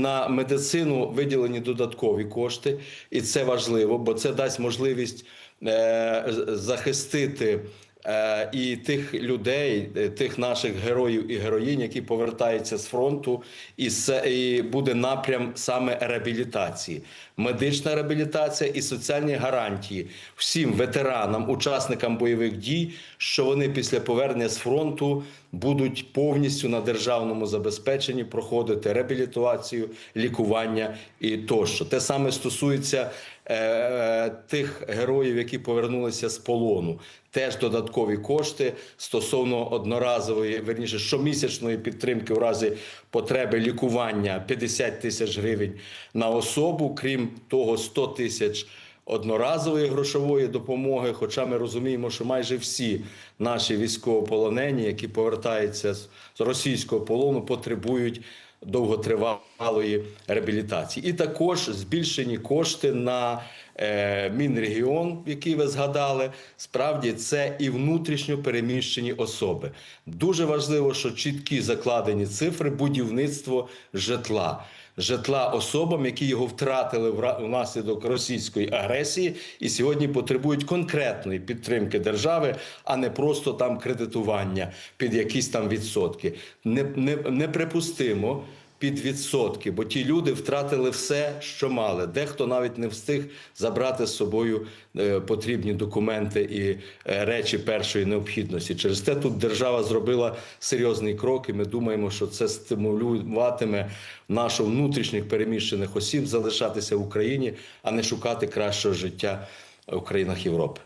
На медицину виділені додаткові кошти, і це важливо, бо це дасть можливість е, захистити і тих людей, е, тих наших героїв і героїнь, які повертаються з фронту, і, буде напрям саме реабілітації, медична реабілітація і соціальні гарантії всім ветеранам, учасникам бойових дій, що вони після повернення з фронту будуть повністю на державному забезпеченні проходити реабілітацію, лікування і тощо. Те саме стосується е, тих героїв, які повернулися з полону. Теж додаткові кошти стосовно одноразової, верніше щомісячної підтримки у разі потреби лікування 50 тисяч гривень на особу, крім того, 100 тисяч одноразової грошової допомоги. Хоча ми розуміємо, що майже всі наші військовополонені, які повертаються з російського полону, потребують довготривалої реабілітації. І також збільшені кошти на Мінрегіон, який ви згадали. Справді це і внутрішньо переміщені особи. Дуже важливо, що чіткі закладені цифри будівництво житла. Житла особам, які його втратили внаслідок російської агресії, і сьогодні потребують конкретної підтримки держави, а не просто там кредитування під якісь там відсотки. Не, не, неприпустимо під відсотки, бо ті люди втратили все, що мали. Дехто навіть не встиг забрати з собою е, потрібні документи і е, речі першої необхідності. Через те тут держава зробила серйозний крок, і ми думаємо, що це стимулюватиме нашу внутрішніх переміщених осіб залишатися в Україні, а не шукати кращого життя в країнах Європи.